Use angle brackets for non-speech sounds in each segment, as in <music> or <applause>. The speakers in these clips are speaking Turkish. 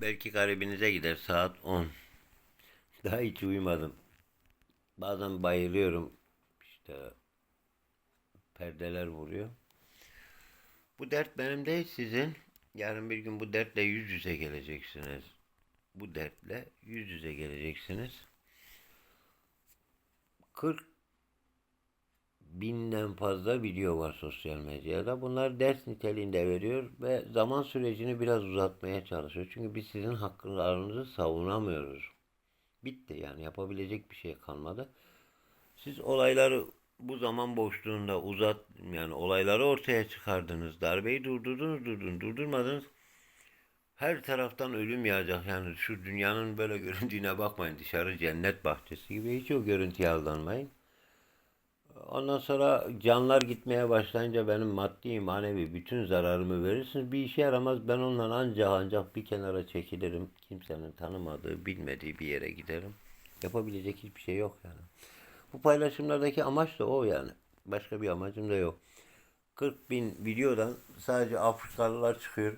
Belki garibinize gider saat 10. Daha hiç uyumadım. Bazen bayılıyorum. İşte perdeler vuruyor. Bu dert benim değil sizin. Yarın bir gün bu dertle yüz yüze geleceksiniz. Bu dertle yüz yüze geleceksiniz. 40 binden fazla video var sosyal medyada. Bunlar ders niteliğinde veriyor ve zaman sürecini biraz uzatmaya çalışıyor. Çünkü biz sizin haklarınızı savunamıyoruz. Bitti yani yapabilecek bir şey kalmadı. Siz olayları bu zaman boşluğunda uzat yani olayları ortaya çıkardınız. Darbeyi durdurdunuz, durdun, durdurmadınız. Her taraftan ölüm yağacak. Yani şu dünyanın böyle göründüğüne bakmayın. Dışarı cennet bahçesi gibi hiç o görüntüye aldanmayın. Ondan sonra canlar gitmeye başlayınca benim maddi manevi bütün zararımı verirsiniz. Bir işe yaramaz. Ben ondan ancak ancak bir kenara çekilirim. Kimsenin tanımadığı, bilmediği bir yere giderim. Yapabilecek hiçbir şey yok yani. Bu paylaşımlardaki amaç da o yani. Başka bir amacım da yok. 40 bin videodan sadece Afrikalılar çıkıyor.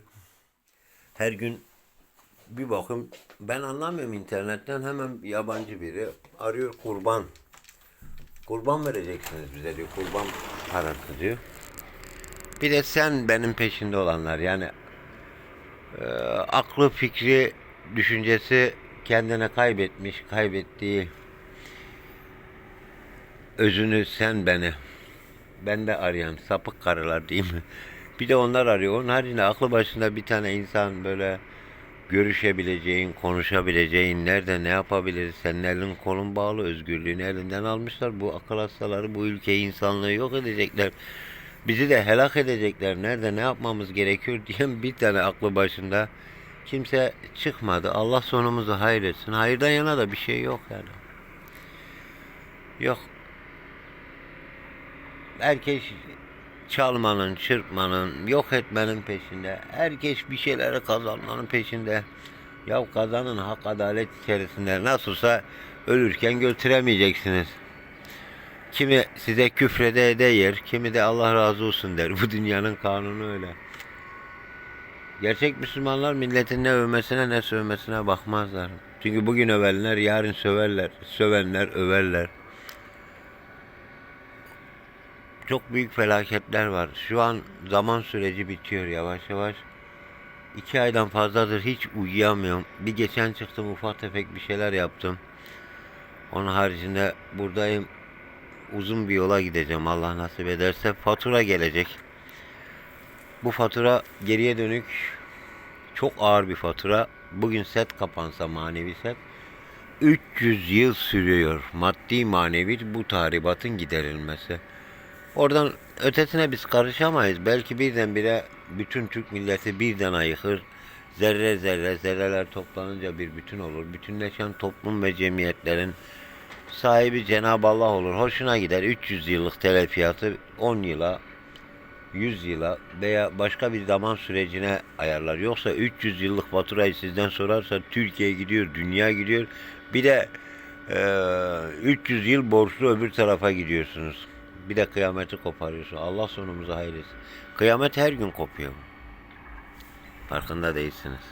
Her gün bir bakım ben anlamıyorum internetten hemen yabancı biri arıyor kurban. Kurban vereceksiniz bize diyor. Kurban parası diyor. Bir de sen benim peşinde olanlar yani e, aklı fikri düşüncesi kendine kaybetmiş kaybettiği özünü sen beni ben de arayan sapık karılar değil mi? Bir de onlar arıyor. Onun haricinde aklı başında bir tane insan böyle görüşebileceğin, konuşabileceğin, nerede ne yapabiliriz? Senin elin kolun bağlı, özgürlüğünü elinden almışlar. Bu akıl hastaları bu ülkeyi, insanlığı yok edecekler. Bizi de helak edecekler. Nerede ne yapmamız gerekiyor <laughs> diyen bir tane aklı başında kimse çıkmadı. Allah sonumuzu hayretsin. Hayırdan yana da bir şey yok yani. Yok. Herkes çalmanın, çırpmanın, yok etmenin peşinde. Herkes bir şeyleri kazanmanın peşinde. Ya kazanın hak adalet içerisinde. Nasılsa ölürken götüremeyeceksiniz. Kimi size küfrede ede yer, kimi de Allah razı olsun der. Bu dünyanın kanunu öyle. Gerçek Müslümanlar milletin ne övmesine ne sövmesine bakmazlar. Çünkü bugün övenler yarın söverler. Sövenler överler. Çok büyük felaketler var. Şu an zaman süreci bitiyor yavaş yavaş. İki aydan fazladır hiç uyuyamıyorum. Bir geçen çıktım ufak tefek bir şeyler yaptım. Onun haricinde buradayım. Uzun bir yola gideceğim Allah nasip ederse. Fatura gelecek. Bu fatura geriye dönük çok ağır bir fatura. Bugün set kapansa manevi set 300 yıl sürüyor maddi manevi bu tahribatın giderilmesi. Oradan ötesine biz karışamayız. Belki birdenbire bütün Türk milleti birden ayıkır. Zerre zerre zerreler toplanınca bir bütün olur. Bütünleşen toplum ve cemiyetlerin sahibi Cenab-ı Allah olur. Hoşuna gider. 300 yıllık telefiyatı 10 yıla 100 yıla veya başka bir zaman sürecine ayarlar. Yoksa 300 yıllık faturayı sizden sorarsa Türkiye gidiyor, dünya gidiyor. Bir de eee 300 yıl borçlu öbür tarafa gidiyorsunuz. Bir de kıyameti koparıyorsun. Allah sonumuzu hayretsin. Kıyamet her gün kopuyor. Farkında değilsiniz.